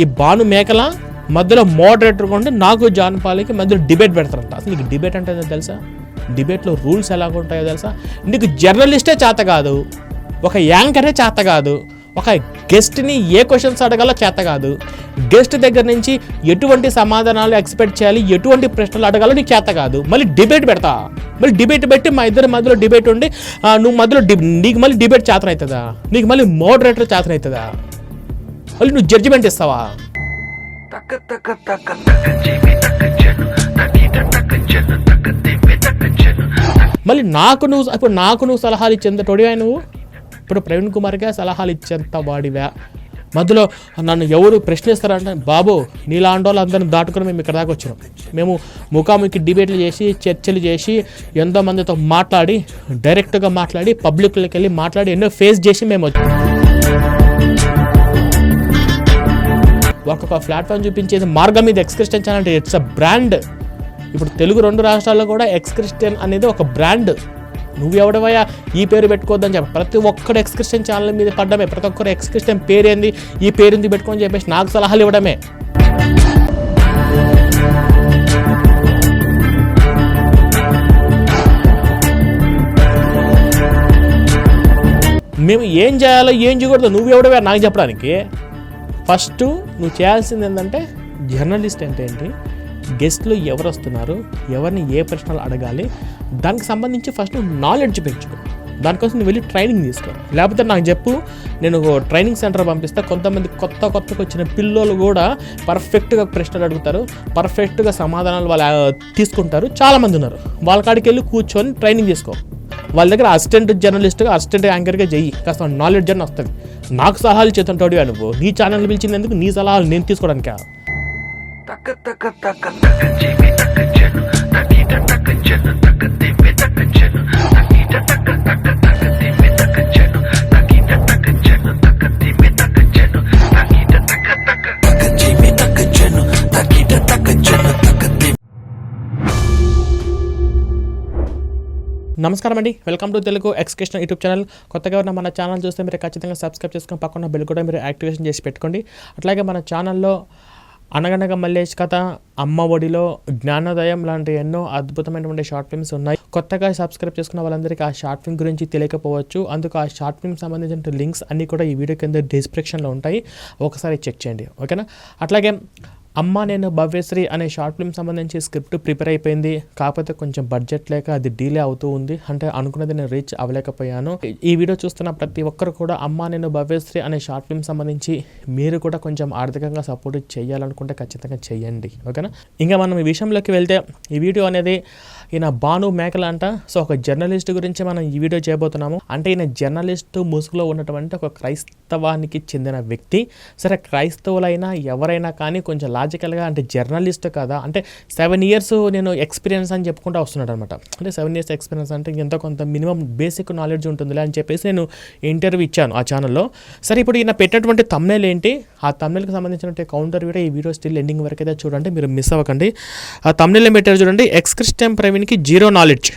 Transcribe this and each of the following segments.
ఈ భాను మేకల మధ్యలో మోడరేటర్ ఉండి నాకు జాన్ పాలికి మధ్యలో డిబేట్ పెడతారంట. అసలు నీకు డిబేట్ అంటే తెలుసా? డిబేట్లో రూల్స్ ఎలా ఉంటాయో తెలుసా? నీకు జర్నలిస్టే చేత కాదు ఒక యాంకరే చేత కాదు ఒక గెస్ట్ని ఏ క్వశ్చన్స్ అడగాలో చేత కాదు. గెస్ట్ దగ్గర నుంచి ఎటువంటి సమాధానాలు ఎక్స్పెక్ట్ చేయాలి ఎటువంటి ప్రశ్నలు అడగాలో నీకు చేత కాదు. మళ్ళీ డిబేట్ పెడతా. మళ్ళీ డిబేట్ పెట్టి మా ఇద్దరి మధ్యలో డిబేట్ ఉండి నువ్వు మధ్యలో డి నీకు మళ్ళీ డిబేట్ చేతనవుతుందా నీకు మళ్ళీ మోడరేటర్ చేతనవుతుందా మళ్ళీ నువ్వు జడ్జిమెంట్ ఇస్తావా? తక్క తక్క తక్క మళ్ళీ నాకు నువ్వు ఇప్పుడు నాకు నువ్వు సలహాలు ఇచ్చేంత తొడివా నువ్వు? ఇప్పుడు ప్రవీణ్ కుమార్గా సలహాలు ఇచ్చేంత వాడివా? మధ్యలో నన్ను ఎవరు ప్రశ్నిస్తారంటే బాబు నీలాంటి వాళ్ళు అందరిని దాటుకుని మేము ఇక్కడ దాకా వచ్చినాం. మేము ముఖాముఖి డిబేట్లు చేసి చర్చలు చేసి ఎంతో మందితో మాట్లాడి డైరెక్ట్గా మాట్లాడి పబ్లిక్లోకి వెళ్ళి మాట్లాడి ఎన్నో ఫేస్ చేసి మేము వచ్చాం ఒక్కొక్క ప్లాట్ఫామ్ చూపించేది మార్గం మీద ఎక్స్క్రిస్టియన్ ఛానల్ అంటే ఇట్స్ అ బ్రాండ్ ఇప్పుడు తెలుగు రెండు రాష్ట్రాల్లో కూడా ఎక్స్క్రిస్టియన్ అనేది ఒక బ్రాండ్ నువ్వు ఈ పేరు పెట్టుకోవద్దని చెప్పి ప్రతి ఒక్కడు ఎక్స్క్రిస్టియన్ ఛానల్ మీద పడ్డమే. ప్రతి ఒక్కరు ఎక్స్క్రిస్టియన్ పేరేంది? ఈ పేరుంది పెట్టుకొని చెప్పేసి నాకు సలహాలు ఇవ్వడమే. మేము ఏం చేయాలో ఏం చేయకూడదు నువ్వు ఎవడవే నాకు చెప్పడానికి. ఫస్ట్ నువ్వు చేయాల్సింది ఏంటంటే జర్నలిస్ట్ అంటే ఏంటి? గెస్ట్లు ఎవరు వస్తున్నారు? ఎవరిని ఏ ప్రశ్నలు అడగాలి? దానికి సంబంధించి ఫస్ట్ నువ్వు నాలెడ్జ్ పెంచుకో. దానికోసం నువ్వు వెళ్ళి ట్రైనింగ్ తీసుకో. లేకపోతే నాకు చెప్పు నేను ఒక ట్రైనింగ్ సెంటర్ పంపిస్తా. కొంతమంది కొత్త కొత్తకు వచ్చిన పిల్లలు కూడా పర్ఫెక్ట్గా ప్రశ్నలు అడుగుతారు. పర్ఫెక్ట్గా సమాధానాలు వాళ్ళు తీసుకుంటారు. చాలామంది ఉన్నారు. వాళ్ళ కాడికి వెళ్ళి కూర్చొని ట్రైనింగ్ తీసుకో. వాళ్ళ దగ్గర అసిస్టెంట్ జర్నలిస్ట్గా అసిస్టెంట్ యాంకర్గా చెయ్యి కాస్త నాలెడ్జ్ అని వస్తుంది నాకు సలహాలు చేతుంటాడు అనుభవం నీ ఛానల్ పిలిచినందుకు నీ సలహాలు నేను తీసుకోవడానికి నమస్కారం అండి వెల్కమ్ టు తెలుగు ఎక్స్కేషన్ యూట్యూబ్ ఛానల్. కొత్తగా ఉన్న మన ఛానల్ చూస్తే మీరు ఖచ్చితంగా సబ్స్క్రైబ్ చేసుకుని పక్కన బెల్ కూడా మీరు యాక్టివేషన్ చేసి పెట్టుకోండి. అట్లాగే మన ఛానల్లో అనగనగా మల్లేష్ కథ అమ్మ ఒడిలో జ్ఞానోదయం లాంటి ఎన్నో అద్భుతమైనటువంటి షార్ట్ ఫిల్మ్స్ ఉన్నాయి. కొత్తగా సబ్స్క్రైబ్ చేసుకున్న వాళ్ళందరికీ ఆ షార్ట్ ఫిల్మ్ గురించి తెలియకపోవచ్చు. అందుకు ఆ షార్ట్ ఫిల్మ్ సంబంధించిన లింక్స్ అన్నీ కూడా ఈ వీడియో కింద డిస్క్రిప్షన్లో ఉంటాయి. ఒకసారి చెక్ చేయండి. ఓకేనా? అట్లాగే అమ్మ నేను భవ్యశ్రీ అనే షార్ట్ ఫిల్మ్ సంబంధించి స్క్రిప్ట్ ప్రిపేర్ అయిపోయింది. కాకపోతే కొంచెం బడ్జెట్ లేక అది డీలే అవుతూ ఉంది. అంటే అనుకున్నది నేను రీచ్ అవ్వలేకపోయాను. ఈ వీడియో చూస్తున్న ప్రతి ఒక్కరు కూడా అమ్మ నేను భవ్యశ్రీ అనే షార్ట్ ఫిల్మ్ సంబంధించి మీరు కూడా కొంచెం ఆర్థికంగా సపోర్ట్ చేయాలనుకుంటే ఖచ్చితంగా చేయండి. ఓకేనా? ఇంకా మనం ఈ విషయంలోకి వెళ్తే ఈ వీడియో అనేది ఈయన భాను మేకల అంట సో ఒక జర్నలిస్ట్ గురించి మనం ఈ వీడియో చేయబోతున్నాము. అంటే ఈయన జర్నలిస్ట్ ముసుగులో ఉన్నటువంటి ఒక క్రైస్తవానికి చెందిన వ్యక్తి. సరే క్రైస్తవులైనా ఎవరైనా కానీ కొంచెం లాజికల్గా అంటే జర్నలిస్ట్ కదా? అంటే సెవెన్ ఇయర్స్ నేను ఎక్స్పీరియన్స్ అని చెప్పుకుంటూ వస్తున్నాడు అనమాట అంటే సెవెన్ ఇయర్స్ ఎక్స్పీరియన్స్ అంటే ఎంతో కొంత మినిమం బేసిక్ నాలెడ్జ్ ఉంటుందిలే అని చెప్పేసి నేను ఇంటర్వ్యూ ఇచ్చాను ఆ ఛానల్లో. సరే ఇప్పుడు ఈయన పెట్టినటువంటి తమ్నేల్ ఏంటి? ఆ తమ్నేల్కి సంబంధించిన కౌంటర్ వీడియో ఈ వీడియో స్టిల్ ఎండింగ్ వరకు అయితే చూడండి. మీరు మిస్ అవ్వకండి. ఆ తమ్నేల్ పెట్టారు చూడండి? ఎక్స్ క్రిస్టియన్ ప్రవీణ్కి జీరో నాలెడ్జ్.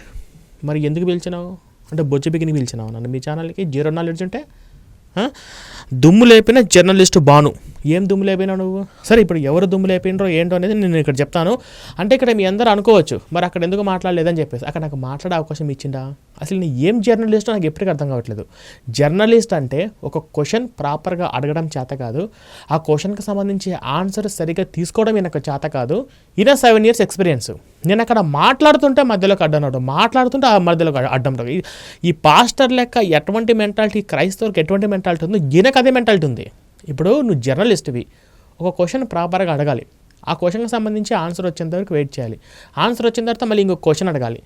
మరి ఎందుకు పిలిచినావు? అంటే బొజ్జు బిగిని పిలిచినావు నన్ను మీ ఛానల్కి జీరో నాలెడ్జ్ ఉంటే దుమ్ము లేపిన జర్నలిస్ట్ బాను. ఏం దుమ్ము లేపినా నువ్వు? సరే ఇప్పుడు ఎవరు దుమ్ము లేపినరో ఏంటో అనేది నేను ఇక్కడ చెప్తాను. అంటే ఇక్కడ మీ అందరూ అనుకోవచ్చు మరి అక్కడ ఎందుకు మాట్లాడలేదని చెప్పేసి. అక్కడ నాకు మాట్లాడే అవకాశం ఇచ్చిందా అసలు నేను ఏం జర్నలిస్ట్ నాకు ఎప్పటికీ అర్థం కావట్లేదు. జర్నలిస్ట్ అంటే ఒక క్వశ్చన్ ప్రాపర్గా అడగడం చేత కాదు ఆ క్వశ్చన్కి సంబంధించి ఆన్సర్ సరిగ్గా తీసుకోవడం ఈయనకు చేత కాదు. ఈయన సెవెన్ ఇయర్స్ ఎక్స్పీరియన్స్. నేను అక్కడ మాట్లాడుతుంటే మధ్యలోకి అడ్డం మాట్లాడుతుంటే ఆ మధ్యలోకి అడ్డం ఈ- ఈ పాస్టర్ లెక్క ఎటువంటి మెంటాలిటీ క్రైస్తవులకు ఎటువంటి మెంటాలిటీ ఉందో ఈయనకు అదే మెంటాలిటీ ఉంది. ఇప్పుడు నువ్వు జర్నలిస్ట్వి. ఒక క్వశ్చన్ ప్రాపర్గా అడగాలి. ఆ క్వశ్చన్కి సంబంధించి ఆన్సర్ వచ్చేంత వరకు వెయిట్ చేయాలి. ఆన్సర్ వచ్చిన తర్వాత మళ్ళీ ఇంకో క్వశ్చన్ అడగాలి.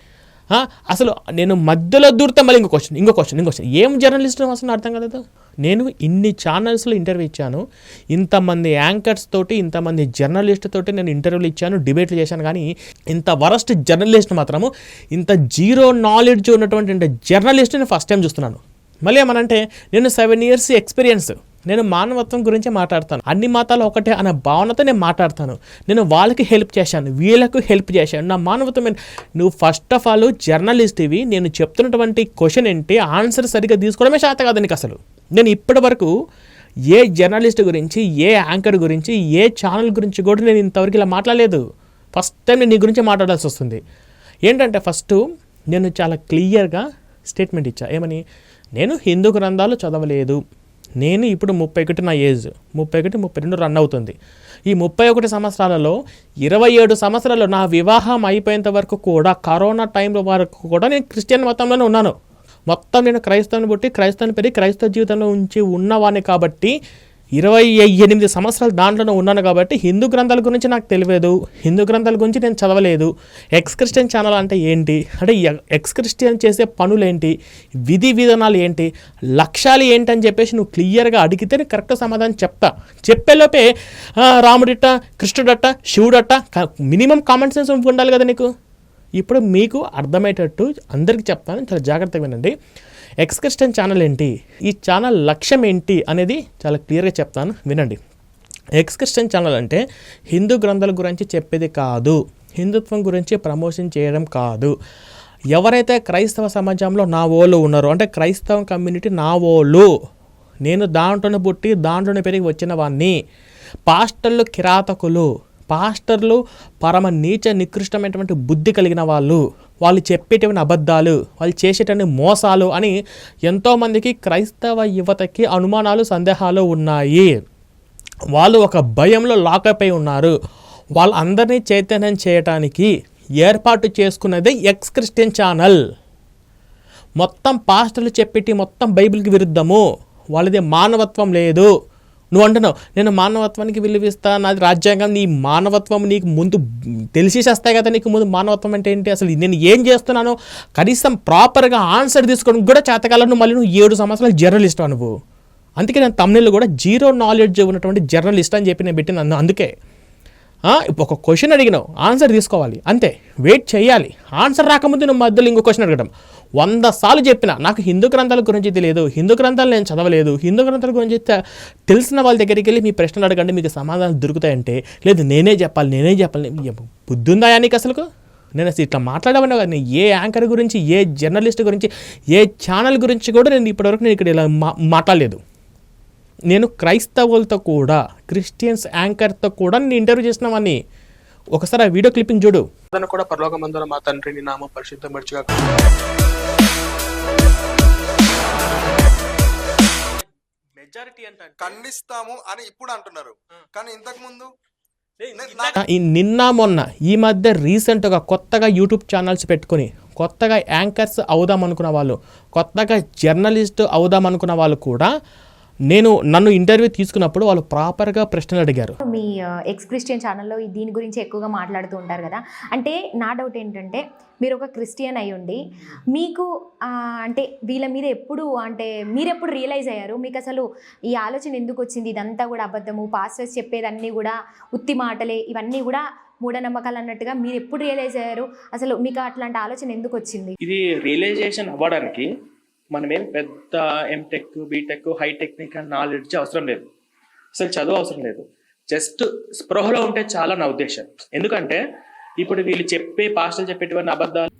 అసలు నేను మధ్యలో దూరితే మళ్ళీ ఇంకో క్వశ్చన్ ఇంకో క్వశ్చన్ ఇంకో క్వశ్చన్. ఏం జర్నలిస్ట్ అసలు అర్థం కదా నేను ఇన్ని ఛానల్స్లో ఇంటర్వ్యూ ఇచ్చాను. ఇంతమంది యాంకర్స్ తోటి ఇంతమంది జర్నలిస్ట్ తోటి నేను ఇంటర్వ్యూలు ఇచ్చాను డిబేట్లు చేశాను. కానీ ఇంత వరస్ట్ జర్నలిస్ట్ మాత్రము ఇంత జీరో నాలెడ్జ్ ఉన్నటువంటి జర్నలిస్ట్ నేను ఫస్ట్ టైం చూస్తున్నాను. మళ్ళీ ఏమనంటే నేను సెవెన్ ఇయర్స్ ఎక్స్పీరియన్స్. నేను మానవత్వం గురించి మాట్లాడతాను. అన్ని మతాలు ఒకటే అనే భావనతో నేను మాట్లాడతాను. నేను వాళ్ళకి హెల్ప్ చేశాను వీళ్ళకు హెల్ప్ చేశాను. నా మానవత్వం నువ్వు ఫస్ట్ ఆఫ్ ఆల్ జర్నలిస్ట్ ఇవి. నేను చెప్తున్నటువంటి క్వశ్చన్ ఏంటి? ఆన్సర్ సరిగ్గా తీసుకోవడమే శాత కాదు నీకు అసలు. నేను ఇప్పటి వరకు ఏ జర్నలిస్ట్ గురించి ఏ యాంకర్ గురించి ఏ ఛానల్ గురించి కూడా నేను ఇంతవరకు ఇలా మాట్లాడలేదు. ఫస్ట్ టైం నేను నీ గురించి మాట్లాడాల్సి వస్తుంది. ఏంటంటే ఫస్ట్ నేను చాలా క్లియర్గా స్టేట్మెంట్ ఇచ్చా. ఏమని? నేను హిందూ గ్రంథాలు చదవలేదు. నేను ఇప్పుడు ముప్పై ఒకటి నా ఏజ్. ముప్పై ఒకటి ముప్పై రెండు రన్ అవుతుంది. ఈ ముప్పై ఒకటి సంవత్సరాలలో ఇరవై ఏడు సంవత్సరాలు నా వివాహం అయిపోయేంత వరకు కూడా కరోనా టైంలో వరకు కూడా నేను క్రిస్టియన్ మతంలోనే ఉన్నాను. మొత్తం నేను క్రైస్తవుని పుట్టి క్రైస్తవుని పెరిగి క్రైస్తవ జీవితంలో ఉంచి ఉన్నవాడిని కాబట్టి ఇరవై ఎనిమిది సంవత్సరాలు దాంట్లోనే ఉన్నాను కాబట్టి హిందూ గ్రంథాల గురించి నాకు తెలియదు. హిందూ గ్రంథాల గురించి నేను చదవలేదు. ఎక్స్ క్రిస్టియన్ ఛానల్ అంటే ఏంటి? అంటే ఎక్స్ క్రిస్టియన్ చేసే పనులు ఏంటి విధి విధానాలు ఏంటి? లక్ష్యాలు ఏంటి అని చెప్పేసి నువ్వు క్లియర్గా అడిగితే నేను కరెక్ట్ సమాధానం చెప్తా. చెప్పేలోపే ఆ, రాముడిట కృష్ణుడట శివుడట మినిమం కామన్ సెన్స్ ఉండాలి కదా నీకు? ఇప్పుడు మీకు అర్థమయ్యేటట్టు అందరికీ చెప్తాను. చాలా జాగ్రత్తగా వినండి. ఎక్స్క్రిస్టన్ ఛానల్ ఏంటి? ఈ ఛానల్ లక్ష్యం ఏంటి? అనేది చాలా క్లియర్గా చెప్తాను. వినండి. ఎక్స్క్రిస్టన్ ఛానల్ అంటే హిందూ గ్రంథాల గురించి చెప్పేది కాదు. హిందుత్వం గురించి ప్రమోషన్ చేయడం కాదు. ఎవరైతే క్రైస్తవ సమాజంలో నా ఓళ్ళు ఉన్నారో అంటే క్రైస్తవ కమ్యూనిటీ నా ఓళ్ళు నేను దాంట్లోనే పుట్టి దాంట్లోనే పెరిగి వచ్చిన వాడిని పాస్టర్లు కిరాతకులు పాస్టర్లు పరమ నీచ నికృష్టమైనటువంటి బుద్ధి కలిగిన వాళ్ళు వాళ్ళు చెప్పేటువంటి అబద్ధాలు వాళ్ళు చేసేటువంటి మోసాలు అని ఎంతోమందికి క్రైస్తవ యువతకి అనుమానాలు సందేహాలు ఉన్నాయి. వాళ్ళు ఒక భయంలో లాకప్ అయి ఉన్నారు. వాళ్ళందరినీ చైతన్యం చేయటానికి ఏర్పాటు చేసుకున్నదే ఎక్స్ క్రిస్టియన్ ఛానల్ మొత్తం పాస్టర్లు చెప్పేటి మొత్తం బైబిల్కి విరుద్ధము. వాళ్ళది మానవత్వం లేదు. నువ్వు అంటున్నావు నేను మానవత్వానికి విలువిస్తా నాది రాజ్యాంగం నీ మానవత్వం నీకు ముందు తెలిసేసేస్తాయి కదా నీకు ముందు మానవత్వం అంటే ఏంటి? అసలు నేను ఏం చేస్తున్నానో? కనీసం ప్రాపర్గా ఆన్సర్ తీసుకోవడం కూడా చేతకాలను నువ్వు మళ్ళీ నువ్వు ఏడు సంవత్సరాలు జర్నలిస్ట్ నువ్వు. అందుకే నేను తమిళలో కూడా జీరో నాలెడ్జ్ ఉన్నటువంటి జర్నలిస్ట్ అని చెప్పి నేను పెట్టిన అందుకే. ఒక క్వశ్చన్ అడిగినావు ఆన్సర్ తీసుకోవాలి అంతే వెయిట్ చేయాలి. ఆన్సర్ రాకముందు నువ్వు మధ్యలో ఇంకో క్వశ్చన్ అడగడం. వంద సార్లు చెప్పిన నాకు హిందూ గ్రంథాల గురించి తెలియదు హిందూ గ్రంథాలు నేను చదవలేదు హిందూ గ్రంథాల గురించి తెలిసిన వాళ్ళ దగ్గరికి వెళ్ళి మీ ప్రశ్నలు అడగండి మీకు సమాధానాలు దొరుకుతాయంటే లేదు నేనే చెప్పాలి నేనే చెప్పాలి ఎం- బుద్ధి ఉందా నీకు అసలు నేను అసలు ఇట్లా మాట్లాడమన్నా కానీ ఏ యాంకర్ గురించి ఏ జర్నలిస్ట్ గురించి ఏ ఛానల్ గురించి కూడా నేను ఇప్పటివరకు నేను ఇక్కడ ఇలా మా- మాట్లాడలేదు. నేను క్రైస్తవులతో కూడా క్రిస్టియన్స్ యాంకర్తో కూడా నేను ఇంటర్వ్యూ చేసినామని ఒకసారి ఆ వీడియో క్లిప్పింగ్ చూడు. కూడా పరలోకమందున మా తండ్రి నీ నామం పరిశుద్ధపరచుగా మెజారిటీ అంటే ఖండిస్తాము అని ఇప్పుడు అంటున్నారు. కానీ ఇంతకు ముందు ఈ నిన్న మొన్న ఈ మధ్య రీసెంట్గా కొత్తగా యూట్యూబ్ ఛానల్స్ పెట్టుకొని కొత్తగా యాంకర్స్ అవుదాం అనుకున్న వాళ్ళు కొత్తగా జర్నలిస్ట్ అవుదాం అనుకున్న వాళ్ళు కూడా నేను నన్ను ఇంటర్వ్యూ తీసుకున్నప్పుడు వాళ్ళు ప్రాపర్గా ప్రశ్నలు అడిగారు. మీ ఎక్స్ క్రిస్టియన్ ఛానల్లో ఈ దీని గురించి ఎక్కువగా మాట్లాడుతూ ఉంటారు కదా. అంటే నా డౌట్ ఏంటంటే మీరు ఒక క్రిస్టియన్ అయి ఉండి మీకు అంటే వీళ్ళ మీద ఎప్పుడు అంటే మీరు ఎప్పుడు రియలైజ్ అయ్యారు? మీకు అసలు ఈ ఆలోచన ఎందుకు వచ్చింది? ఇదంతా కూడా అబద్ధము పాస్టర్స్ చెప్పేదన్నీ కూడా ఉత్తి మాటలే ఇవన్నీ కూడా మూఢనమ్మకాలు అన్నట్టుగా మీరు ఎప్పుడు రియలైజ్ అయ్యారు? అసలు మీకు అట్లాంటి ఆలోచన ఎందుకు వచ్చింది? ఇది రియలైజేషన్ అవ్వడానికి మనమేం పెద్ద MTech BTech high technical knowledge అవసరం లేదు. అసలు చదువు అవసరం లేదు. జస్ట్ స్పృహలో ఉంటే చాలా నా ఉద్దేశం. ఎందుకంటే ఇప్పుడు వీళ్ళు చెప్పే పాస్టర్లు చెప్పేటువంటి అబద్ధాలు.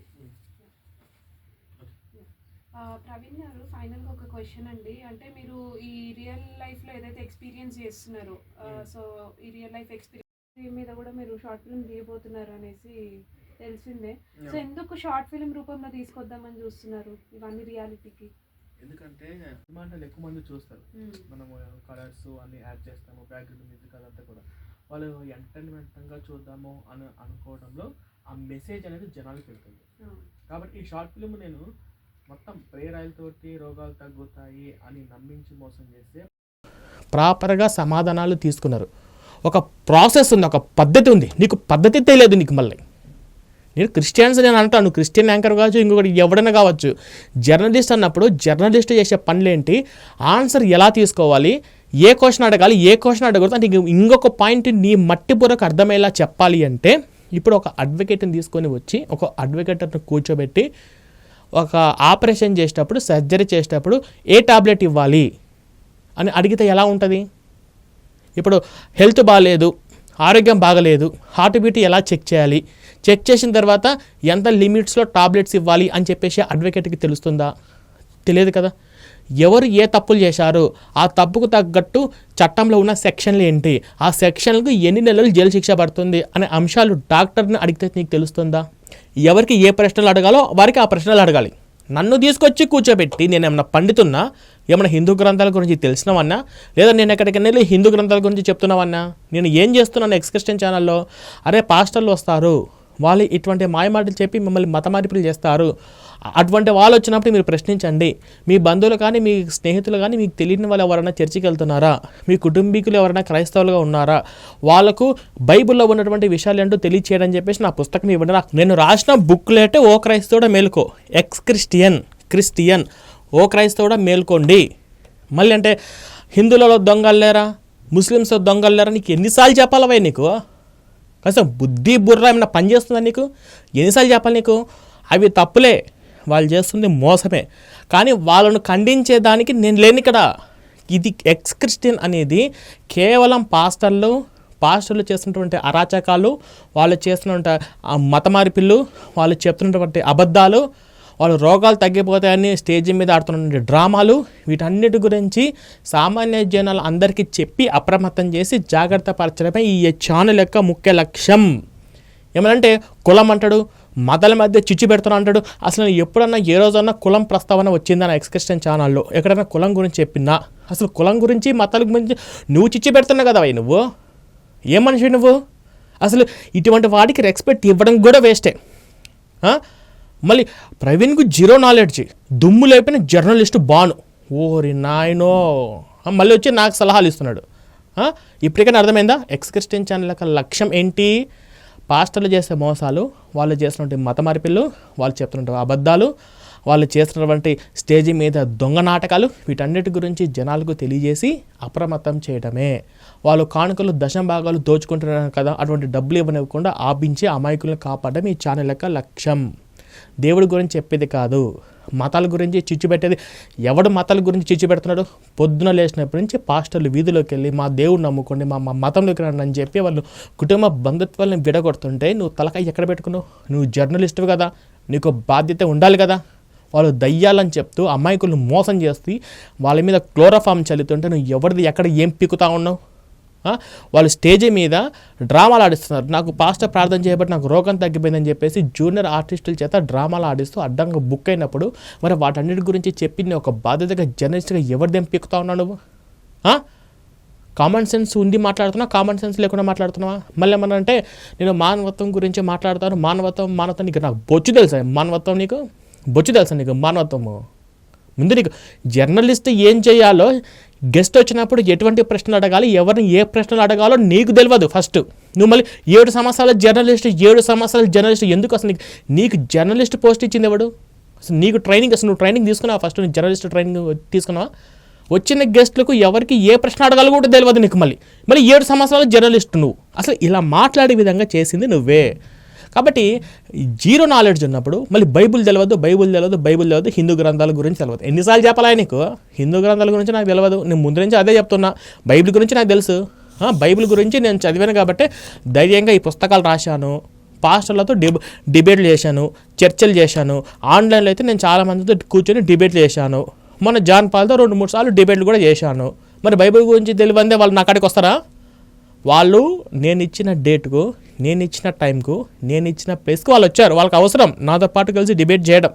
ప్రవీణ్ గారు ఫైనల్గా ఒక క్వశ్చన్ అండి. అంటే మీరు ఈ రియల్ లైఫ్లో ఏదైతే ఎక్స్పీరియన్స్ చేస్తున్నారో సో ఈ రియల్ లైఫ్ ఎక్స్పీరియన్స్ మీద కూడా మీరు షార్ట్ ఫిల్మ్ తీయబోతున్నారు అనేసి తెలిసిందే. సో ఎందుకు షార్ట్ ఫిల్మ్ రూపంలో తీసుకొద్దామని చూస్తున్నారు ఇవన్నీ రియాలిటీకి? ఎందుకంటే సినిమాలు ఎక్కువ మంది చూస్తారు. మనము కలర్స్ అన్ని యాడ్ చేస్తాము బ్యాక్గ్రౌండ్ మ్యూజిక్ అదంతా కూడా. వాళ్ళు ఎంటర్టైన్మెంట్గా చూద్దాము అని అనుకోవడంలో ఆ మెసేజ్ అనేది జనాలకు వెళ్తుంది. కాబట్టి ఈ షార్ట్ ఫిల్మ్ నేను మొత్తం ప్రేయర్ ఆయిల్ తోటి రోగాలు తగ్గుతాయి అని నమ్మించి మోసం చేస్తే ప్రాపర్గా సమాధానాలు తీసుకున్నారు. ఒక ప్రాసెస్ ఉంది ఒక పద్ధతి ఉంది. నీకు పద్ధతి తెలియదు నీకు మళ్ళీ. నేను క్రిస్టియన్స్ నేను అంటాను. క్రిస్టియన్ యాంకర్ కావచ్చు ఇంకొకటి ఎవడైనా కావచ్చు. జర్నలిస్ట్ అన్నప్పుడు జర్నలిస్ట్ చేసే పనులేంటి? ఆన్సర్ ఎలా తీసుకోవాలి? ఏ క్వశ్చన్ అడగాలి? ఏ క్వశ్చన్ అడగకూడదు? అంటే ఇంకొక పాయింట్ నీ మట్టి బుర్రకు అర్థమయ్యేలా చెప్పాలి అంటే ఇప్పుడు ఒక అడ్వకేట్ని తీసుకొని వచ్చి ఒక అడ్వకేటర్ని కూర్చోబెట్టి ఒక ఆపరేషన్ చేసేటప్పుడు సర్జరీ చేసేటప్పుడు ఏ టాబ్లెట్ ఇవ్వాలి? అని అడిగితే ఎలా ఉంటుంది? ఇప్పుడు హెల్త్ బాగాలేదు ఆరోగ్యం బాగలేదు హార్ట్ బీట్ ఎలా చెక్ చేయాలి? చెక్ చేసిన తర్వాత ఎంత లిమిట్స్లో టాబ్లెట్స్ ఇవ్వాలి అని చెప్పేసి అడ్వకేట్కి తెలుస్తుందా? తెలియదు కదా. ఎవరు ఏ తప్పులు చేశారు? ఆ తప్పుకు తగ్గట్టు చట్టంలో ఉన్న సెక్షన్లు ఏంటి? ఆ సెక్షన్లకు ఎన్ని నెలలు జైలు శిక్ష పడుతుంది అనే అంశాలు డాక్టర్ని అడిగితే నీకు తెలుస్తుందా? ఎవరికి ఏ ప్రశ్నలు అడగాలో వారికి ఆ ప్రశ్నలు అడగాలి. నన్ను తీసుకొచ్చి కూర్చోబెట్టి నేను ఏమైనా పండితున్నా? ఏమైనా హిందూ గ్రంథాల గురించి తెలిసినవన్నా? లేదా నేను ఎక్కడికైనా వెళ్ళి హిందూ గ్రంథాల గురించి చెప్తున్నావన్నా? నేను ఏం చేస్తున్నాను ఎక్స్క్రిస్టియన్ ఛానల్లో? అరే పాస్టర్లు వస్తారు. వాళ్ళు ఇటువంటి మాయమాటలు చెప్పి మిమ్మల్ని మత మార్పులు చేస్తారు. అటువంటి వాళ్ళు వచ్చినప్పుడు మీరు ప్రశ్నించండి. మీ బంధువులు కానీ మీ స్నేహితులు కానీ మీకు తెలియని వాళ్ళు ఎవరైనా చర్చికి వెళ్తున్నారా? మీ కుటుంబీకులు ఎవరైనా క్రైస్తవులుగా ఉన్నారా? వాళ్ళకు బైబిల్లో ఉన్నటువంటి విషయాలు ఏంటో తెలియచేయడం చెప్పేసి నా పుస్తకం ఇవ్వండి. నాకు నేను రాసిన బుక్లెటే ఓ క్రైస్తవుడ మేలుకో. ఎక్స్ క్రిస్టియన్ క్రిస్టియన్ ఓ క్రైస్తవుడ మేల్కోండి. మళ్ళీ అంటే హిందువులలో దొంగలు లేరా? ముస్లిమ్స్ దొంగలు లేరా? నీకు ఎన్నిసార్లు చెప్పాలవే నీకు? అసలు బుద్ధి బుర్ర ఏమైనా పని చేస్తుందా నీకు? ఎన్నిసార్లు చెప్పాలి నీకు? అవి తప్పులే. వాళ్ళు చేస్తుంది మోసమే. కానీ వాళ్ళను ఖండించేదానికి నేను లేని ఇక్కడ. ఇది ఎక్స్ క్రిస్టియన్ అనేది కేవలం పాస్టర్లు పాస్టర్లు చేస్తున్నటువంటి అరాచకాలు వాళ్ళు చేస్తున్న ఆ మత మార్పిళ్ళు వాళ్ళు చెప్తున్నటువంటి అబద్ధాలు వాళ్ళు రోగాలు తగ్గిపోతాయని స్టేజ్ మీద ఆడుతున్న డ్రామాలు వీటన్నిటి గురించి సామాన్య జనాలు అందరికీ చెప్పి అప్రమత్తం చేసి జాగ్రత్త పరచడమే ఈ ఛానల్ యొక్క ముఖ్య లక్ష్యం. ఏమనంటే కులం అంటాడు మతాల మధ్య చిచ్చు పెడుతున్నా అంటాడు. అసలు ఎప్పుడన్నా ఏ రోజన్నా కులం ప్రస్తావన వచ్చిందా నా ఎక్స్క్రిషన్ ఛానల్లో? ఎక్కడైనా కులం గురించి చెప్పినా అసలు కులం గురించి మతాల గురించి నువ్వు చిచ్చు పెడుతున్నావు కదా అవి నువ్వు? ఏం మనిషి నువ్వు? అసలు ఇటువంటి వాటికి రెస్పెక్ట్ ఇవ్వడం కూడా వేస్టే మళ్ళీ ప్రవీణ్కు జీరో నాలెడ్జ్ దుమ్ము లేపిన జర్నలిస్టు బాను ఓరి నాయనో. మళ్ళీ వచ్చి నాకు సలహాలు ఇస్తున్నాడు. ఇప్పటికైనా అర్థమైందా? ఎక్స్ క్రిస్టియన్ ఛానల్ యొక్క లక్ష్యం ఏంటి? పాస్టర్లు చేసే మోసాలు వాళ్ళు చేసినటువంటి మత మార్పిళ్ళు వాళ్ళు చెప్తున్నటువంటి అబద్ధాలు వాళ్ళు చేస్తున్నటువంటి స్టేజి మీద దొంగ నాటకాలు వీటన్నిటి గురించి జనాలకు తెలియజేసి అప్రమత్తం చేయడమే వాళ్ళు కానుకలు దశం భాగాలు దోచుకుంటున్నారు కదా అటువంటి డబ్బులు ఇవ్వనివ్వకుండా ఆపించి అమాయకులను కాపాడడం ఈ ఛానల్ యొక్క లక్ష్యం. దేవుడి గురించి చెప్పేది కాదు. మతాల గురించి చిచ్చు పెట్టేది ఎవడు మతాల గురించి చిచ్చు పెడుతున్నాడు పొద్దున లేచినప్పటి నుంచి పాస్టర్లు వీధిలోకి వెళ్ళి మా దేవుడు నమ్ముకోండి మా మా మతంలోకి రండి అని చెప్పి వాళ్ళు కుటుంబ బంధుత్వాలను విడగొడుతుంటే నువ్వు తలకాయ ఎక్కడ పెట్టుకున్నావు? నువ్వు జర్నలిస్టు కదా? నీకు బాధ్యత ఉండాలి కదా? వాళ్ళు దయ్యాలని చెప్తూ అమాయకులను మోసం చేస్తూ వాళ్ళ మీద క్లోరోఫామ్ చల్లుతుంటే నువ్వు ఎవరిది ఎక్కడ ఏం పీకుతా ఉన్నావు? వాళ్ళు స్టేజ్ మీద డ్రామాలు ఆడిస్తున్నారు. నాకు పాస్టర్ ప్రార్థన చేయబట్టి నాకు రోగం తగ్గిపోయిందని చెప్పేసి జూనియర్ ఆర్టిస్టుల చేత డ్రామాలు ఆడిస్తూ అడ్డంగా బుక్ అయినప్పుడు మరి వాటన్నిటి గురించి చెప్పి ఒక బాధ్యతగా జర్నలిస్ట్గా ఎవరిదేం పీకుతా ఉన్నావు నువ్వు? కామన్ సెన్స్ ఉండి మాట్లాడుతున్నా కామన్ సెన్స్ లేకుండా మాట్లాడుతున్నావా? మళ్ళీ ఏమన్నా అంటే నేను మానవత్వం గురించి మాట్లాడతాను మానవత్వం మానవత్వం నీకు నాకు బొచ్చు తెలుసా? మానవత్వం నీకు? బొచ్చు తెలుసా నీకు? మానవత్వము. ముందు నీకు జర్నలిస్ట్ ఏం చేయాలో గెస్ట్ వచ్చినప్పుడు ఎటువంటి ప్రశ్నలు అడగాలి? ఎవరిని ఏ ప్రశ్నలు అడగాలో నీకు తెలియదు ఫస్ట్. నువ్వు మళ్ళీ ఏడు సంవత్సరాల జర్నలిస్ట్ ఏడు సంవత్సరాల జర్నలిస్ట్ ఎందుకు అసలు నీకు నీకు జర్నలిస్ట్ పోస్ట్ ఇచ్చింది ఎవడు? అసలు నీకు ట్రైనింగ్ అసలు నువ్వు ట్రైనింగ్ తీసుకున్నావా ఫస్ట్? నువ్వు జర్నలిస్ట్ ట్రైనింగ్ తీసుకున్నావా? వచ్చిన గెస్ట్లకు ఎవరికి ఏ ప్రశ్న అడగాలో కూడా తెలియదు నీకు మళ్ళీ. మళ్ళీ ఏడు సంవత్సరాల జర్నలిస్ట్ నువ్వు. అసలు ఇలా మాట్లాడే విధంగా చేసింది నువ్వే. కాబట్టి ఈ జీరో నాలెడ్జ్ ఉన్నప్పుడు మళ్ళీ బైబుల్ తెలియదు బైబుల్ తెలియదు బైబుల్ తెలియదు హిందూ గ్రంథాల గురించి తెలియదు ఎన్నిసార్లు చెప్పాలా నీకు? హిందూ గ్రంథాల గురించి నాకు తెలియదు నేను ముందు నుంచి అదే చెప్తున్నా. బైబిల్ గురించి నాకు తెలుసు. బైబిల్ గురించి నేను చదివాను కాబట్టి ధైర్యంగా ఈ పుస్తకాలు రాశాను. పాస్టర్లతో డిబ డిబేట్లు చేశాను చర్చలు చేశాను. ఆన్లైన్లో అయితే నేను చాలా మందితో కూర్చొని డిబేట్లు చేశాను. మొన్న జాన్ పాల్తో రెండు మూడు సార్లు డిబేట్లు కూడా చేశాను. మరి బైబిల్ గురించి తెలివందే వాళ్ళు నా కాడికి వస్తారా? వాళ్ళు నేను ఇచ్చిన డేట్కు నేను ఇచ్చిన టైంకు నేను ఇచ్చిన ప్లేస్కు వాళ్ళు వచ్చారు. వాళ్ళకి అవసరం. నాతో పాటు కలిసి డిబేట్ చేయడం.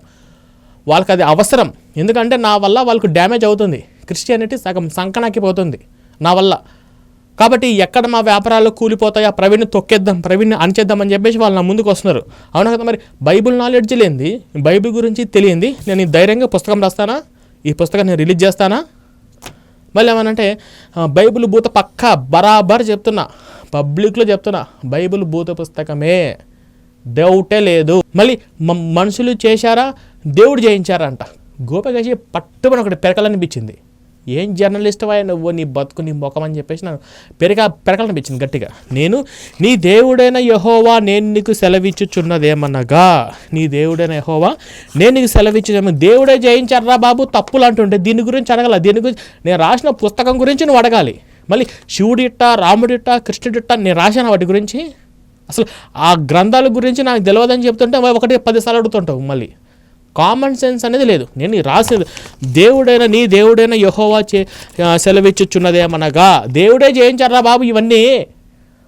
వాళ్ళకి అది అవసరం. ఎందుకంటే నా వల్ల వాళ్ళకు డ్యామేజ్ అవుతుంది. క్రిస్టియానిటీ సగం సంకనాకి పోతుంది నా వల్ల. కాబట్టి ఎక్కడ మా వ్యాపారాలు కూలిపోతాయో? ప్రవీణ్ని తొక్కేద్దాం ప్రవీణ్ని అణచేద్దాం అని చెప్పేసి వాళ్ళు నా ముందుకు వస్తున్నారు. అవునా కదా మరి? బైబిల్ నాలెడ్జ్ లేనిది బైబిల్ గురించి తెలియంది. నేను ఈ ధైర్యంగా పుస్తకం రాస్తానా? ఈ పుస్తకం నేను రిలీజ్ చేస్తానా? మళ్ళీ ఏమనంటే బైబిల్ భూత పక్క బరాబర్ చెప్తున్నా. పబ్లిక్లో చెప్తున్నా బైబిల్ భూత పుస్తకమే. డౌటే లేదు. మళ్ళీ మనుషులు చేశారా? దేవుడు చేయించారంట గోపకేసి పట్టుమని ఒకటి పెరకలనిపించింది. ఏం జర్నలిస్ట్ అయ్యా నువ్వు నీ బతుకు నీ ముఖం అని చెప్పేసి నాకు పెరిగా పెరకలనిపించింది గట్టిగా. నేను నీ దేవుడైన యహోవా నేను నీకు సెలవిచ్చుచున్నదేమనగా. నీ దేవుడైన యహోవా నేను నీకు సెలవిచ్చుదేమో దేవుడే జయించారా బాబు తప్పులు అంటుంటే దీని గురించి అడగాల. దీని గురించి నేను రాసిన పుస్తకం గురించి నువ్వు అడగాలి. మళ్ళీ శివుడిట్ట రాముడిట్ట కృష్ణుడిట్ట నేను రాశాను వాటి గురించి? అసలు ఆ గ్రంథాల గురించి నాకు తెలియదని చెప్తుంటే ఒకటి పదిసార్లు అడుగుతుంటావు మళ్ళీ. కామన్ సెన్స్ అనేది లేదు. నేను రాసేది దేవుడైన నీ దేవుడైన యహోవా చే సెలవిచ్చుచున్నదేమనగా దేవుడే చేయించారా బాబు ఇవన్నీ.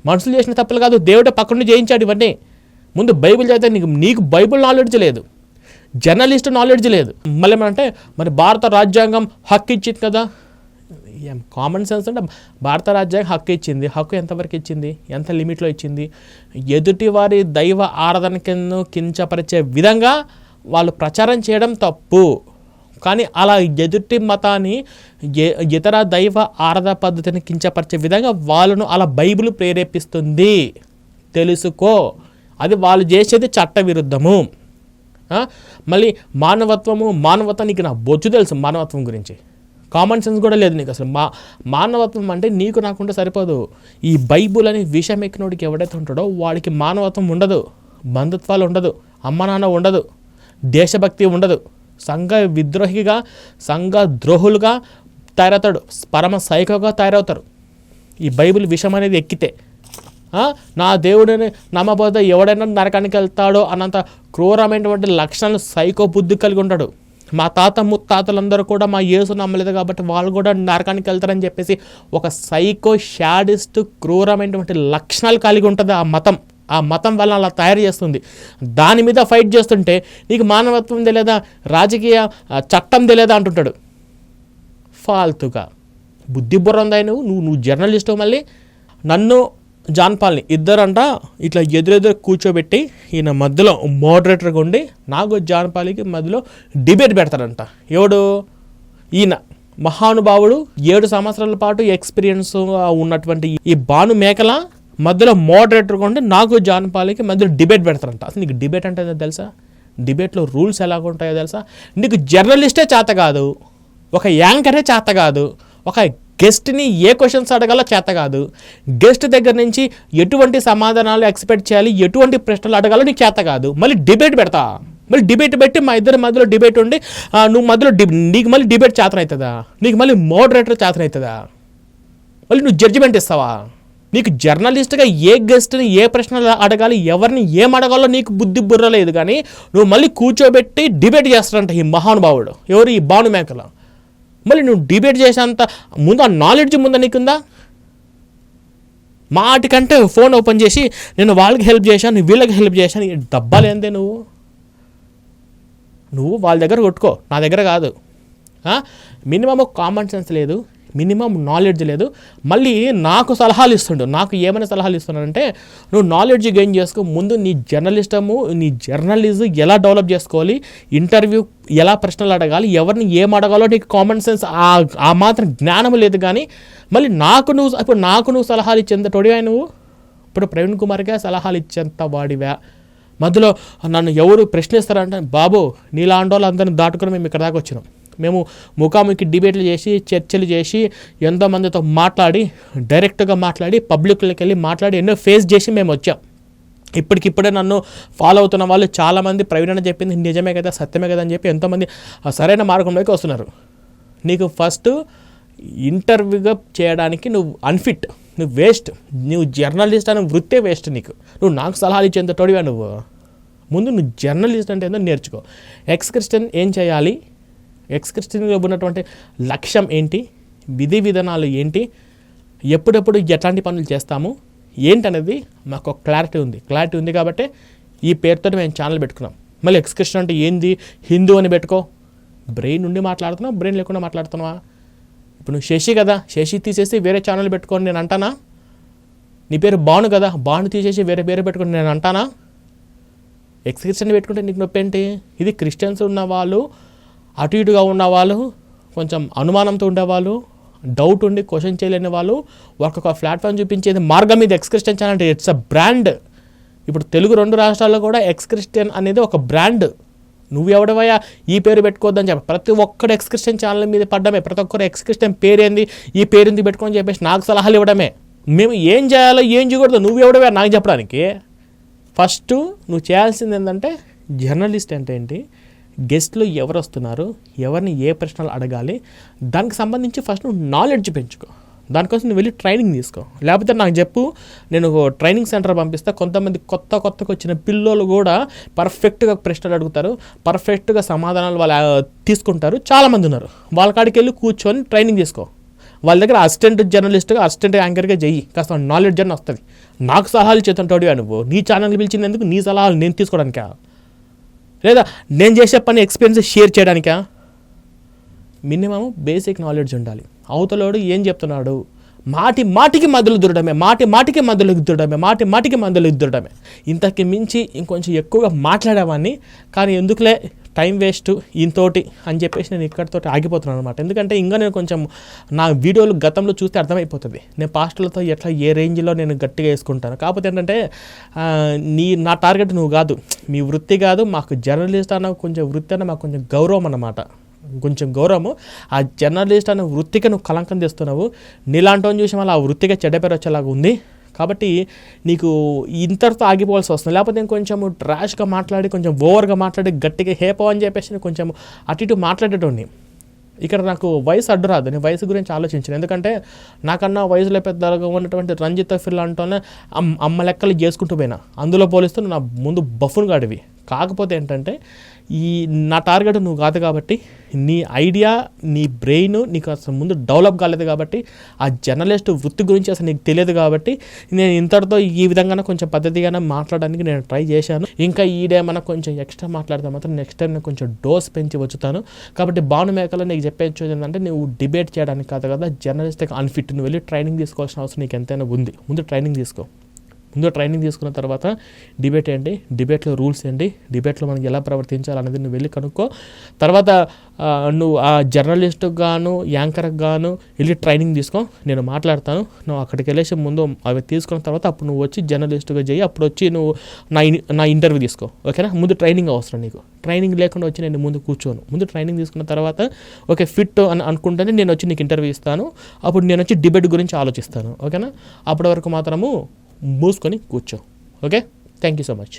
మనుషులు చేసిన తప్పులు కాదు దేవుడే పక్కన చేయించాడు ఇవన్నీ. ముందు బైబిల్ చదివితే నీకు నీకు బైబిల్ నాలెడ్జ్ లేదు. జర్నలిస్ట్ నాలెడ్జ్ లేదు. మళ్ళీ ఏమంటే మరి భారత రాజ్యాంగం హక్కు ఇచ్చింది కదా? ఏం కామన్ సెన్స్ అంటే భారత రాజ్యాంగం హక్కు ఇచ్చింది. హక్కు ఎంతవరకు ఇచ్చింది? ఎంత లిమిట్లో ఇచ్చింది? ఎదుటి వారి దైవ ఆరాధన కింద కించపరిచే విధంగా వాళ్ళు ప్రచారం చేయడం తప్పు. కానీ అలా ఎదుటి మతాన్ని ఇతర దైవ ఆరాధ పద్ధతిని కించపరిచే విధంగా వాళ్ళను అలా బైబిల్ ప్రేరేపిస్తుంది. తెలుసుకో. అది వాళ్ళు చేసేది చట్టవిరుద్ధము. మళ్ళీ మానవత్వము మానవత్వం నీకు నా బొచ్చు తెలుసు మానవత్వం గురించి. కామన్ సెన్స్ కూడా లేదు నీకు అసలు. మా మానవత్వం అంటే నీకు నాకుంటే సరిపోదు. ఈ బైబుల్ అని విషయం ఎక్కినోడికి ఎవడైతే ఉంటాడో వాడికి మానవత్వం ఉండదు. బంధుత్వాలు ఉండదు. అమ్మ నాన్న ఉండదు. దేశభక్తి ఉండదు. సంఘ విద్రోహిగా సంఘ ద్రోహులుగా తయారవుతాడు. పరమ సైకోగా తయారవుతారు. ఈ బైబిల్ విషయం అనేది ఎక్కితే. నా దేవుడిని నమ్మబోతే ఎవడైనా నరకానికి వెళ్తాడో అన్నంత క్రూరమైనటువంటి లక్షణాలు సైకో బుద్ధి కలిగి ఉంటాడు. మా తాత ముత్తాతలందరూ కూడా మా యేసు నమ్మలేదు కాబట్టి వాళ్ళు కూడా నరకానికి వెళ్తారని చెప్పేసి ఒక సైకో షాడిస్ట్ క్రూరమైనటువంటి లక్షణాలు కలిగి ఉంటుంది ఆ మతం. ఆ మతం వల్ల అలా తయారు చేస్తుంది. దాని మీద ఫైట్ చేస్తుంటే నీకు మానవత్వం తెలియదా? రాజకీయ చట్టం తెలియదా అంటుంటాడు. ఫాల్తుగా. బుద్ధి బుర్ర ఉందా నువ్వు. నువ్వు నువ్వు జర్నలిస్టు మళ్ళీ నన్ను జాన్పాల్ని ఇద్దరంట ఇట్లా ఎదురెదురు కూర్చోబెట్టి ఈయన మధ్యలో మోడరేటర్గా ఉండి నాకు జాన్పాలికి మధ్యలో డిబేట్ పెడతారంట ఎవడు? ఈయన. మహానుభావుడు. ఏడు సంవత్సరాల పాటు ఎక్స్పీరియన్స్ ఉన్నటువంటి ఈ భాను మేకల మధ్యలో మోడరేటర్గా ఉండి నాకు జాన్పాలికి మధ్యలో డిబేట్ పెడతారంట. అసలు నీకు డిబేట్ అంటే తెలుసా? డిబేట్లో రూల్స్ ఎలాగ ఉంటాయో తెలుసా? నీకు జర్నలిస్టే చేత కాదు ఒక యాంకరే చేత కాదు ఒక గెస్ట్ని ఏ క్వశ్చన్స్ అడగాలో చేత కాదు. గెస్ట్ దగ్గర నుంచి ఎటువంటి సమాధానాలు ఎక్స్పెక్ట్ చేయాలి ఎటువంటి ప్రశ్నలు అడగాలో నీకు చేత కాదు. మళ్ళీ డిబేట్ పెడతా. మళ్ళీ డిబేట్ పెట్టి మా ఇద్దరి మధ్యలో డిబేట్ ఉండి నువ్వు మధ్యలో డి నీకు మళ్ళీ డిబేట్ చేతనవుతుందా నీకు మళ్ళీ మోడరేటర్ చేతనవుతుందా మళ్ళీ నువ్వు జడ్జిమెంట్ ఇస్తావా? నీకు జర్నలిస్ట్గా ఏ గెస్ట్ని ఏ ప్రశ్నలు అడగాలి ఎవరిని ఏం అడగాలో నీకు బుద్ధి బుర్ర లేదు కానీ నువ్వు మళ్ళీ కూర్చోబెట్టి డిబేట్ చేస్తాడంట ఈ మహానుభావుడు. ఎవరు ఈ భాను మేకల? మళ్ళీ నువ్వు డిబేట్ చేసేంత ముందు ఆ నాలెడ్జ్ ముందు నీకుందా? మాటికంటే ఫోన్ ఓపెన్ చేసి నేను వాళ్ళకి హెల్ప్ చేశాను వీళ్ళకి హెల్ప్ చేశాను దబ్బాలేందే డబ్బాలేందే నువ్వు? నువ్వు వాళ్ళ దగ్గర కొట్టుకో. నా దగ్గర కాదు. మినిమం కామన్ సెన్స్ లేదు. మినిమం నాలెడ్జ్ లేదు. మళ్ళీ నాకు సలహాలు ఇస్తుండు. నాకు ఏమైనా సలహాలు ఇస్తున్నానంటే నువ్వు నాలెడ్జ్ గెయిన్ చేసుకో. ముందు నీ జర్నలిస్టము నీ జర్నలిజం ఎలా డెవలప్ చేసుకోవాలి? ఇంటర్వ్యూ ఎలా ప్రశ్నలు అడగాలి? ఎవరిని ఏం అడగాలో నీకు కామన్ సెన్స్ ఆ మాత్రం జ్ఞానం లేదు కానీ మళ్ళీ నాకు నువ్వు ఇప్పుడు నాకు నువ్వు సలహాలు ఇచ్చేంత తొడిగా నువ్వు? ఇప్పుడు ప్రవీణ్ కుమార్గా సలహాలు ఇచ్చేంత వాడివా? మధ్యలో నన్ను ఎవరు ప్రశ్నిస్తారంటే బాబు నీలాంటి వాళ్ళు అందరిని దాటుకుని మేము ఇక్కడ దాకా వచ్చినాం. మేము ముఖాముఖి డిబేట్లు చేసి చర్చలు చేసి ఎంతో మందితో మాట్లాడి డైరెక్ట్గా మాట్లాడి పబ్లిక్లోకి వెళ్ళి మాట్లాడి ఎన్నో ఫేస్ చేసి మేము వచ్చాం. ఇప్పటికిప్పుడే నన్ను ఫాలో అవుతున్న వాళ్ళు చాలామంది ప్రవీణ చెప్పింది నిజమే కదా సత్యమే కదా అని చెప్పి ఎంతోమంది సరైన మార్గంలోకి వస్తున్నారు. నీకు ఫస్ట్ ఇంటర్వ్యూగా చేయడానికి నువ్వు అన్ఫిట్ నువ్వు వేస్ట్ నువ్వు జర్నలిస్ట్ అనే వృత్తే వేస్ట్ నీకు. నువ్వు నాకు సలహాలు ఇచ్చేంత తోడివా నువ్వు? ముందు నువ్వు జర్నలిస్ట్ అంటే ఏందో నేర్చుకో. ఎక్స్ క్రిస్టియన్ ఏం చేయాలి? ఎక్స్ ఉన్నటువంటి లక్ష్యం ఏంటి? విధి విధానాలు ఏంటి? ఎప్పుడెప్పుడు ఎట్లాంటి పనులు చేస్తాము? ఏంటనేది మాకు ఒక క్లారిటీ ఉంది. క్లారిటీ ఉంది కాబట్టి ఈ పేరుతో మేము ఛానల్ పెట్టుకున్నాం. మళ్ళీ ఎక్స్ క్రిస్టియన్ అంటే ఏంది? హిందూ అని పెట్టుకో. బ్రెయిన్ నుండి మాట్లాడుతున్నావు? బ్రెయిన్ లేకుండా మాట్లాడుతున్నావా? ఇప్పుడు నువ్వు శశి కదా శశి తీసేసి వేరే ఛానల్ పెట్టుకొని నేను అంటానా? నీ పేరు బాను కదా బాను తీసేసి వేరే పేరు పెట్టుకొని నేను అంటానా? ఎక్స్ క్రిస్టియన్ పెట్టుకుంటే నీకు నొప్పి ఏంటి? ఇది క్రిస్టియన్స్ ఉన్న వాళ్ళు అటు ఇటుగా ఉన్న వాళ్ళు కొంచెం అనుమానంతో ఉండేవాళ్ళు డౌట్ ఉండి క్వశ్చన్ చేయలేని వాళ్ళు ఒక్కొక్క ప్లాట్ఫామ్ చూపించేది మార్గం ఇది ఎక్స్క్రిస్టియన్ ఛానల్ అంటే ఇట్స్ అ బ్రాండ్ ఇప్పుడు తెలుగు రెండు రాష్ట్రాల్లో కూడా ఎక్స్క్రిస్టియన్ అనేది ఒక బ్రాండ్ నువ్వెవడవయ్యా? ఈ పేరు పెట్టుకోవద్దని చెప్పి ప్రతి ఒక్కడు ఎక్స్క్రిస్టియన్ ఛానల్ మీద పడ్డమే ప్రతి ఒక్కరు ఎక్స్క్రిస్టియన్ పేరేంది ఈ పేరుంది పెట్టుకొని చెప్పేసి నాకు సలహాలు ఇవ్వడమే. మేము ఏం చేయాలో ఏం చేయకూడదు నువ్వు నాకు చెప్పడానికి? ఫస్ట్ నువ్వు చేయాల్సింది ఏంటంటే జర్నలిస్ట్ అంటే ఏంటి? గెస్ట్లు ఎవరు వస్తున్నారు ఎవరిని ఏ ప్రశ్నలు అడగాలి దానికి సంబంధించి ఫస్ట్ నువ్వు నాలెడ్జ్ పెంచుకో. దానికోసం నువ్వు వెళ్ళి ట్రైనింగ్ తీసుకో. లేకపోతే నాకు చెప్పు నేను ట్రైనింగ్ సెంటర్ పంపిస్తే. కొంతమంది కొత్త కొత్తగా వచ్చిన పిల్లోలు కూడా పర్ఫెక్ట్గా ప్రశ్నలు అడుగుతారు పర్ఫెక్ట్గా సమాధానాలు వాళ్ళు తీసుకుంటారు. చాలామంది ఉన్నారు. వాళ్ళ కాడికి వెళ్ళి కూర్చొని ట్రైనింగ్ తీసుకో వాళ్ళ దగ్గర అసిస్టెంట్ జర్నలిస్ట్గా అసిస్టెంట్ యాంకర్గా చెయ్యి. కాస్త నాలెడ్జ్ అని వస్తుంది. నాకు సలహాలు చేతుంటాడు నువ్వు నీ ఛానల్ పిలిచినందుకు నీ సలహాలు నేను తీసుకోవడానికి? లేదా నేను చేసే పని ఎక్స్పీరియన్స్ షేర్ చేయడానికా? మినిమం బేసిక్ నాలెడ్జ్ ఉండాలి. అవతలోడు ఏం చెప్తున్నాడు? మాటి మాటికి మందులు దురడమే మాటి మాటికి మందులు దురడమే మాటి మాటికి మందులు దురడమే. ఇంతకి మించి ఇంకొంచెం ఎక్కువగా మాట్లాడేవాడిని కానీ ఎందుకులే టైం వేస్ట్ ఇంతోటి అని చెప్పేసి నేను ఇక్కడితో ఆగిపోతున్నాను అనమాట ఎందుకంటే ఇంకా నేను కొంచెం నా వీడియోలు గతంలో చూస్తే అర్థమైపోతుంది. నేను పాస్టర్లతో ఎట్లా ఏ రేంజ్లో నేను గట్టిగా వేసుకుంటాను. కాకపోతే ఏంటంటే నీ నా టార్గెట్ నువ్వు కాదు. మీ వృత్తి కాదు మాకు జర్నలిస్ట్ అన్న కొంచెం వృత్తి అన్న మాకు కొంచెం గౌరవం అన్నమాట. కొంచెం గౌరవము. ఆ జర్నలిస్ట్ అనే వృత్తికి నువ్వు కలంకం తెస్తున్నావు. నీలాంటి చూసి మళ్ళీ ఆ వృత్తిగా చెడ్డ పేరు వచ్చేలాగా ఉంది. కాబట్టి నీకు ఇంతటితో ఆగిపోవాల్సి వస్తుంది. లేకపోతే ఇంకొంచెం కొంచెం ట్రాష్గా మాట్లాడి కొంచెం ఓవర్గా మాట్లాడి గట్టిగా హేపో అని చెప్పేసి నేను కొంచెం అటు ఇటు మాట్లాడేటోడిని. ఇక్కడ నాకు వయసు అడ్డు రాదు. నేను వయసు గురించి ఆలోచించాను. ఎందుకంటే నాకన్నా వయసులో పెద్దగా ఉన్నటువంటి రంజిత్ ఫిల్ అంటూనే అమ్మ లెక్కలు చేసుకుంటూ పోయినా. అందులో పోలిస్తే నా ముందు బఫున్ గాడివి. కాకపోతే ఏంటంటే ఈ నా టార్గెట్ నువ్వు కాదు కాబట్టి నీ ఐడియా నీ బ్రెయిన్ నీకు అసలు ముందు డెవలప్ కాలేదు కాబట్టి ఆ జర్నలిస్ట్ వృత్తి గురించి అసలు నీకు తెలియదు కాబట్టి నేను ఇంతటితో ఈ విధంగానే కొంచెం పద్ధతిగానే మాట్లాడడానికి నేను ట్రై చేశాను. ఇంకా ఈ డేమైనా కొంచెం ఎక్స్ట్రా మాట్లాడితే మాత్రం నెక్స్ట్ టైం నేను కొంచెం డోస్ పెంచి వచ్చుతాను. కాబట్టి భాను మేకలో నీకు చెప్పేది ఏంటంటే నువ్వు డిబేట్ చేయడానికి కాదు కదా జర్నలిస్ట్కి అన్ఫిట్ నువ్వు వెళ్ళి ట్రైనింగ్ తీసుకోవాల్సిన అవసరం నీకు ఎంతైనా ఉంది. ముందు ట్రైనింగ్ తీసుకో. ముందు ట్రైనింగ్ తీసుకున్న తర్వాత డిబేట్ ఏంటి? డిబేట్లో రూల్స్ ఏంటి? డిబేట్లో మనం ఎలా ప్రవర్తించాలి అనేది నువ్వు వెళ్ళి కనుక్కో. తర్వాత నువ్వు ఆ జర్నలిస్ట్కి గాను యాంకర్కి గాను వెళ్ళి ట్రైనింగ్ తీసుకో. నేను మాట్లాడతాను. నువ్వు అక్కడికి వెళ్ళేసి ముందు అవి తీసుకున్న తర్వాత అప్పుడు నువ్వు వచ్చి జర్నలిస్ట్గా చేయి అప్పుడు వచ్చి నువ్వు నా ఇన్- నా ఇంటర్వ్యూ తీసుకో. ఓకేనా? ముందు ట్రైనింగ్ అవసరం నీకు. ట్రైనింగ్ లేకుండా వచ్చి నేను ముందు కూర్చోను. ముందు ట్రైనింగ్ తీసుకున్న తర్వాత ఓకే ఫిట్ అని అనుకుంటేనే నేను వచ్చి నీకు ఇంటర్వ్యూ ఇస్తాను. అప్పుడు నేను వచ్చి డిబేట్ గురించి ఆలోచిస్తాను. ఓకేనా? అప్పటి వరకు మాత్రము మూసుకొని కూర్చో. Okay thank you so much